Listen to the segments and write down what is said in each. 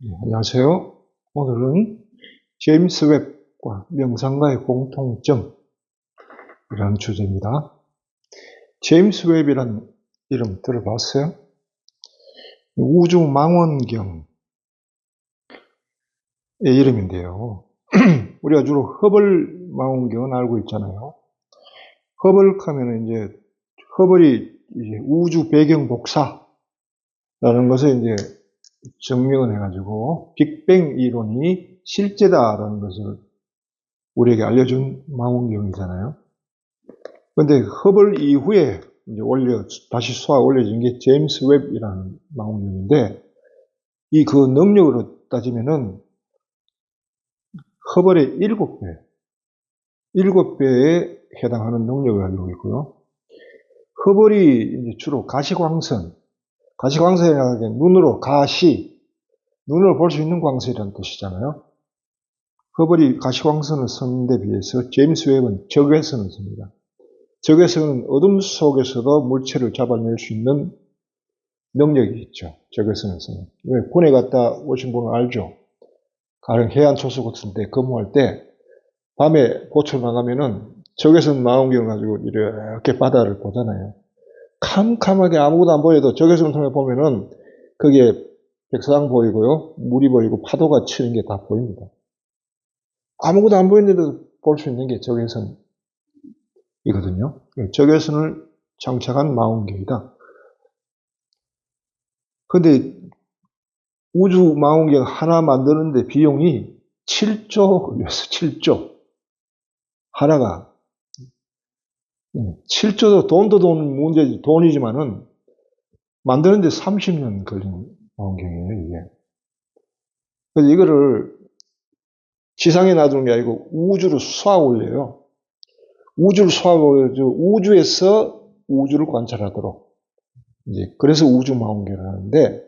네, 안녕하세요. 오늘은 제임스 웹과 명상가의 공통점 이라는 주제입니다. 제임스 웹이란 이름 들어봤어요? 우주 망원경의 이름인데요. 우리가 주로 허블 망원경은 알고 있잖아요. 허블 하면은 이제 허블이 이제 우주 배경 복사라는 것을 이제 증명을 해가지고 빅뱅 이론이 실제다라는 것을 우리에게 알려준 망원경이잖아요. 근데 허블 이후에 이제 올려, 다시 쏘아 올려진 게 제임스 웹이라는 망원경인데, 이 그 능력으로 따지면은 허블의 일곱 배, 일곱 배에 해당하는 능력을 가지고 있고요. 허블이 주로 가시광선, 가시광선이라는 게 눈으로 가시, 눈으로 볼 수 있는 광선이라는 뜻이잖아요. 허블이 가시광선을 쓰는데 비해서 제임스 웹은 적외선을 씁니다. 적외선은 어둠 속에서도 물체를 잡아낼 수 있는 능력이 있죠. 적외선을 쓰는. 왜 군에 갔다 오신 분은 알죠. 가령 해안 초소 같은 데 근무할 때 밤에 고쳐 나가면은 적외선 망원경을 가지고 이렇게 바다를 보잖아요. 캄캄하게 아무것도 안 보여도 적외선을 통해 보면은 거기에 백사장 보이고요. 물이 보이고 파도가 치는 게 다 보입니다. 아무것도 안 보이는데도 볼 수 있는 게 적외선이거든요. 적외선을 장착한 망원경이다. 근데 우주 망원경 하나 만드는데 비용이 7조 걸렸어, 7조. 하나가 7조도 돈도 돈 문제지 돈이지만은 만드는데 30년 걸린 망원경이에요 이게. 그래서 이거를 지상에 놔두는 게 아니고 우주로 쏴 올려요. 우주를 쏴 올려 우주에서 우주를 관찰하도록 이제 그래서 우주 망원경을 하는데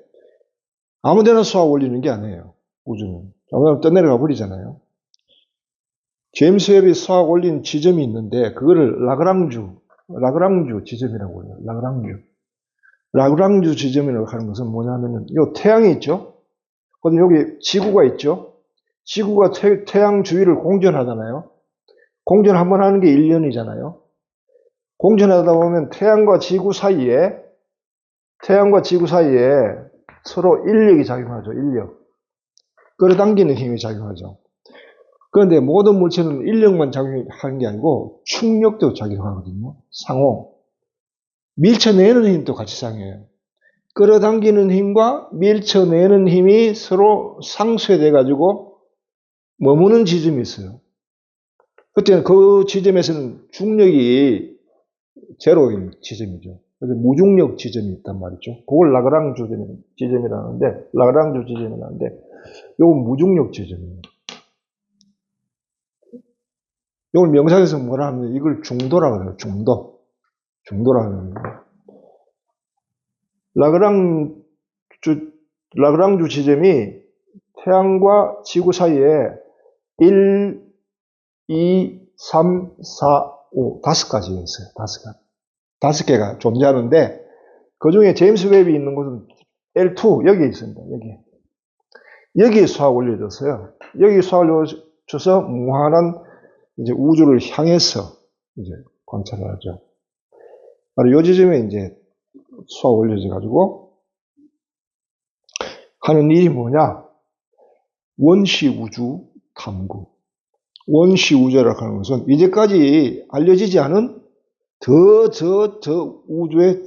아무 데나 쏴 올리는 게 아니에요. 우주는 아무 데나 떠내려가 버리잖아요. 제임스 웹이 쏴 올린 지점이 있는데 그거를 라그랑주, 라그랑주 지점이라고 해요. 라그랑주. 라그랑주 지점이라고 하는 것은 뭐냐면은 요 태양이 있죠. 근데 여기 지구가 있죠. 지구가 태, 양 주위를 공전하잖아요. 공전 한 번 하는 게 1년이잖아요. 공전하다 보면 태양과 지구 사이에 태양과 지구 사이에 서로 인력이 작용하죠. 인력. 끌어당기는 힘이 작용하죠. 그런데 모든 물체는 인력만 작용하는 게 아니고 충력도 작용하거든요. 상호. 밀쳐내는 힘도 같이 상해요. 끌어당기는 힘과 밀쳐내는 힘이 서로 상쇄돼 가지고 머무는 지점이 있어요. 그때는 그 지점에서는 중력이 제로인 지점이죠. 그래서 무중력 지점이 있단 말이죠. 그걸 라그랑주 지점이라는데, 라그랑주 지점이라는데, 이건 무중력 지점이에요. 이걸 명상에서 뭐라 하면 이걸 중도라고 해요. 중도. 중도라고 거예요. 라그랑주, 라그랑주 지점이 태양과 지구 사이에 1, 2, 3, 4, 5, 다섯 가지 있어요. 다섯 가지. 다섯 개가 존재하는데, 그 중에 제임스 웹이 있는 곳은 L2, 여기에 있습니다. 여기. 여기에 수학 올려졌어요. 여기 수학 올려줘서 무한한 이제 우주를 향해서 이제 관찰을 하죠. 바로 요 지점에 이제 수학 올려져 가지고 하는 일이 뭐냐? 원시 우주 탐구. 원시 우주라고 하는 것은 이제까지 알려지지 않은 더, 저, 저 우주의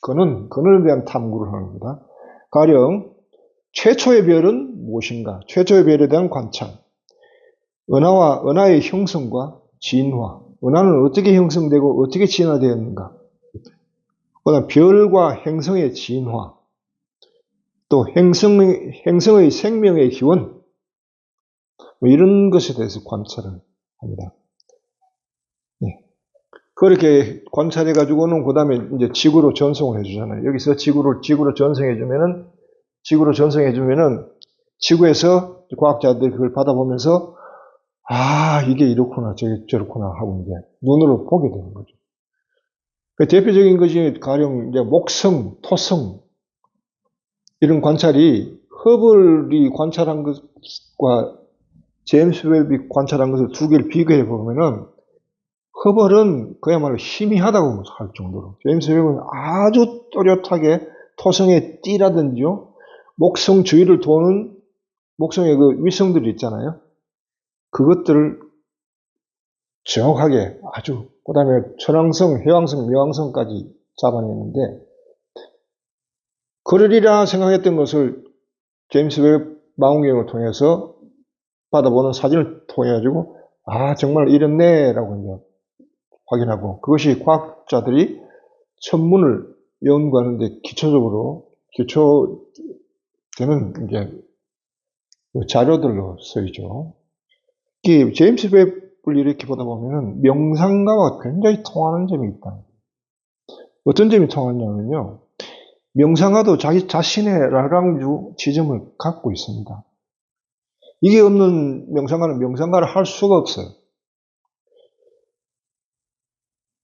근원, 근원에 대한 탐구를 하는 겁니다. 가령, 최초의 별은 무엇인가? 최초의 별에 대한 관찰. 은하와 은하의 형성과 진화. 은하는 어떻게 형성되고 어떻게 진화되었는가? 그다음 별과 행성의 진화. 또 행성, 행성의 생명의 기원. 뭐 이런 것에 대해서 관찰을 합니다. 네. 그렇게 관찰해 가지고는 그다음에 이제 지구로 전송을 해 주잖아요. 여기서 지구를 지구로 전송해 주면은 지구로 전송해 주면은 지구에서 과학자들이 그걸 받아보면서 아, 이게 이렇구나, 저게 저렇구나 하고 이제 눈으로 보게 되는 거죠. 그 대표적인 것이 가령 이제 목성, 토성, 이런 관찰이 허블이 관찰한 것과 제임스 웹이 관찰한 것을 두 개를 비교해 보면은 허블은 그야말로 희미하다고 할 정도로 제임스 웹은 아주 또렷하게 토성의 띠라든지요 목성 주위를 도는 목성의 그 위성들이 있잖아요. 그것들을 정확하게 아주 그 다음에 천왕성, 해왕성, 명왕성까지 잡아내는데 그러리라 생각했던 것을 제임스 웹 망원경을 통해서 받아보는 사진을 통해 가지고 아 정말 이렇네라고 이제 확인하고 그것이 과학자들이 천문을 연구하는데 기초적으로 기초되는 이제 그 자료들로 쓰이죠. 이 제임스 웹을 이렇게 보다 보면은 명상가와 굉장히 통하는 점이 있다. 어떤 점이 통하냐면요. 명상가도 자기 자신의 라랑주 지점을 갖고 있습니다. 이게 없는 명상가는 명상가를 할 수가 없어요.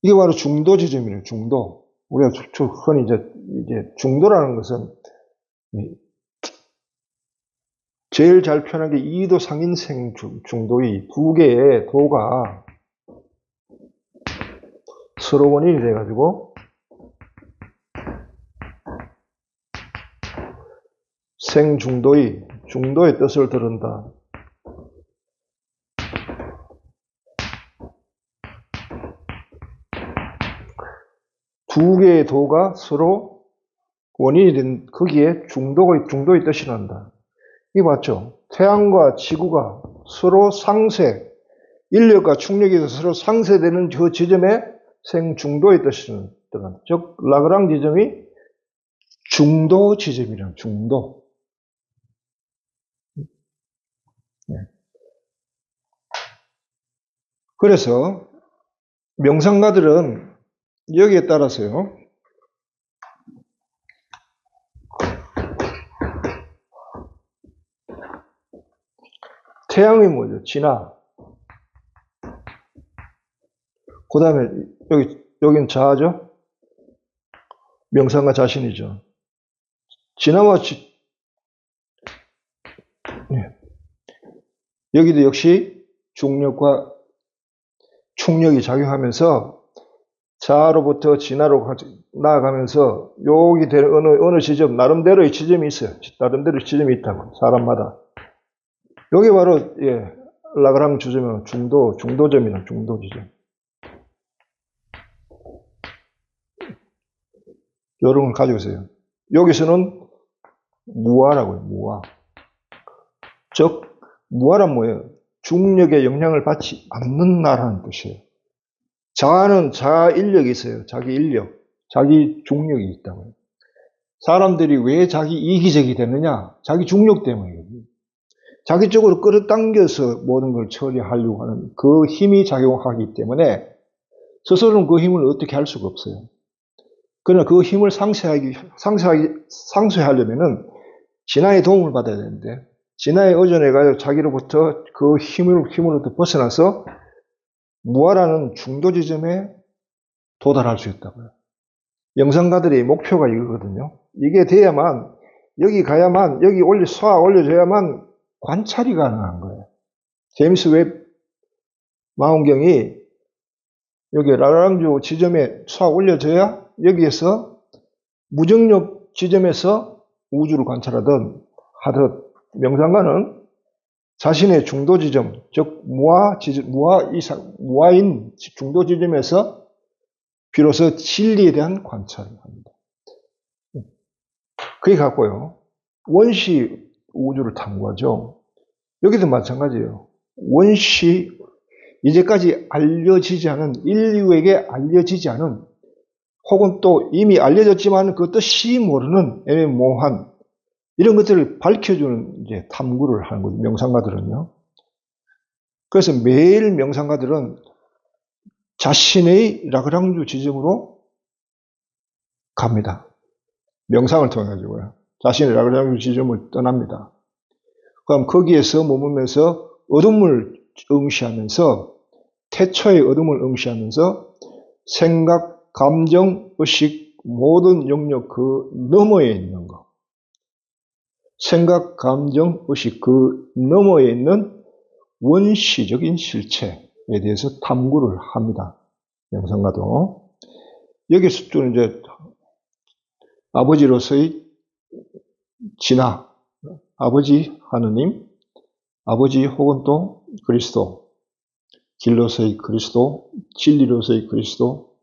이게 바로 중도 지점이에요, 중도. 우리가 흔히 이제 중도라는 것은 제일 잘 표현한 게 이도 상인생 중도의 두 개의 도가 서로 원인이 돼가지고 생중도의 중도의 뜻을 들은다. 두 개의 도가 서로 원인이 된 거기에 중도의 중도의 뜻이 난다. 이 맞죠? 태양과 지구가 서로 상쇄, 인력과 충력이 서로 상쇄되는 그 지점에 생중도의 뜻이 들어간다. 즉 라그랑 지점이 중도 지점이란 중도. 네. 그래서 명상가들은 여기에 따라서요. 태양이 뭐죠? 진화. 그 다음에 여기, 여긴 자아죠? 명상가 자신이죠. 진화와 지, 네. 여기도 역시 중력과 충력이 작용하면서 자아로부터 진화로 나아가면서 여기 어느, 어느 지점, 나름대로의 지점이 있어요. 나름대로의 지점이 있다고, 사람마다. 여기 바로, 예, 라그랑 주점은 중도, 중도점이나 중도 지점. 여러분 가지고 있어요. 여기서는 무아라고요, 무아. 즉, 무아란 뭐예요? 중력의 영향을 받지 않는다라는 뜻이에요. 자아는 자아 인력이 있어요. 자기 인력, 자기 중력이 있다고요. 사람들이 왜 자기 이기적이 되느냐? 자기 중력 때문이에요. 자기 쪽으로 끌어당겨서 모든 걸 처리하려고 하는 그 힘이 작용하기 때문에 스스로는 그 힘을 어떻게 할 수가 없어요. 그러나 그 힘을 상쇄하기, 상쇄하기, 상쇄하려면은 진화의 도움을 받아야 되는데, 진화에 의존해가지고 자기로부터 그 힘을, 힘으로부터 벗어나서 무아라는 중도 지점에 도달할 수 있다고요. 영상가들의 목표가 이거거든요. 이게 돼야만, 여기 가야만, 여기 올리, 쏘아 올려줘야만 관찰이 가능한 거예요. 제임스 웹 망원경이 여기 라랑주 지점에 쏘아 올려줘야 여기에서 무중력 지점에서 우주를 관찰하든 하듯 명상가는 자신의 중도 지점, 즉 무아 지점, 무아 이상 무아인 중도 지점에서 비로소 진리에 대한 관찰을 합니다. 그게 같고요. 원시 우주를 탐구하죠. 여기도 마찬가지예요. 원시 이제까지 알려지지 않은 인류에게 알려지지 않은 혹은 또 이미 알려졌지만 그 뜻이 모르는 애매모호한 이런 것들을 밝혀주는 이제 탐구를 하는 거죠. 명상가들은요. 그래서 매일 명상가들은 자신의 라그랑주 지점으로 갑니다. 명상을 통해 가지고요. 자신의 라그랑주 지점을 떠납니다. 그럼 거기에서 머물면서 어둠을 응시하면서 태초의 어둠을 응시하면서 생각, 감정, 의식 모든 영역 그 너머에 있는 거. 생각, 감정, 의식 그 너머에 있는 원시적인 실체에 대해서 탐구를 합니다. 명상가도. 여기서 또 이제 아버지로서의 진화, 아버지 하느님, 아버지 혹은 또 그리스도, 길로서의 그리스도, 진리로서의 그리스도,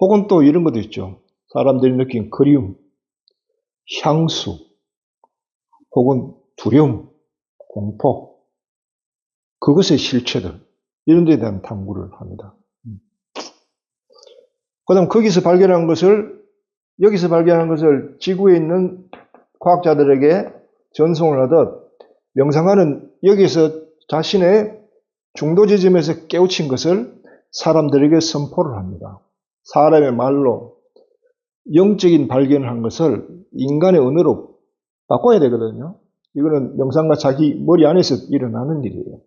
혹은 또 이런 것도 있죠. 사람들이 느낀 그리움, 향수, 혹은 두려움, 공포, 그것의 실체들, 이런 데에 대한 탐구를 합니다. 그 다음 거기서 발견한 것을, 여기서 발견한 것을 지구에 있는 과학자들에게 전송을 하듯 명상하는 여기서 자신의 중도 지점에서 깨우친 것을 사람들에게 선포를 합니다. 사람의 말로 영적인 발견을 한 것을 인간의 언어로 바꿔야 되거든요. 이거는 명상과 자기 머리 안에서 일어나는 일이에요.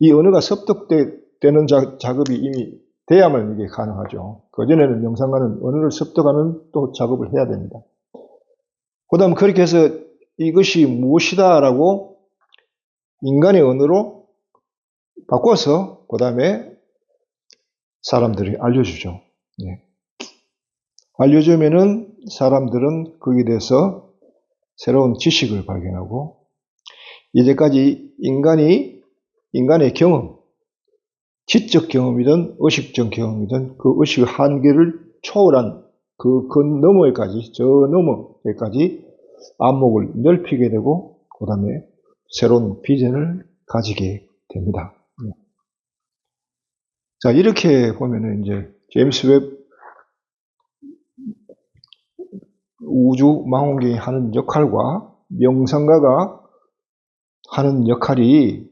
이 언어가 습득되는 작업이 이미 돼야만 이게 가능하죠. 그전에는 명상가는 언어를 습득하는 또 작업을 해야 됩니다. 그 다음 그렇게 해서 이것이 무엇이다라고 인간의 언어로 바꿔서 그 다음에 사람들이 알려주죠. 네. 알려주면은 사람들은 거기에 대해서 새로운 지식을 발견하고 이제까지 인간이 인간의 경험, 지적 경험이든 의식적 경험이든 그 의식의 한계를 초월한 그, 그 너머에까지, 저 너머에까지 안목을 넓히게 되고, 그 다음에 새로운 비전을 가지게 됩니다. 예. 자, 이렇게 보면은 이제 제임스 웹 우주 망원경이 하는 역할과 명상가가 하는 역할이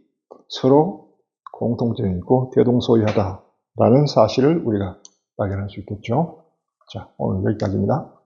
서로 공통점이 있고 대동소이하다라는 사실을 우리가 발견할 수 있겠죠. 자, 오늘 여기까지입니다.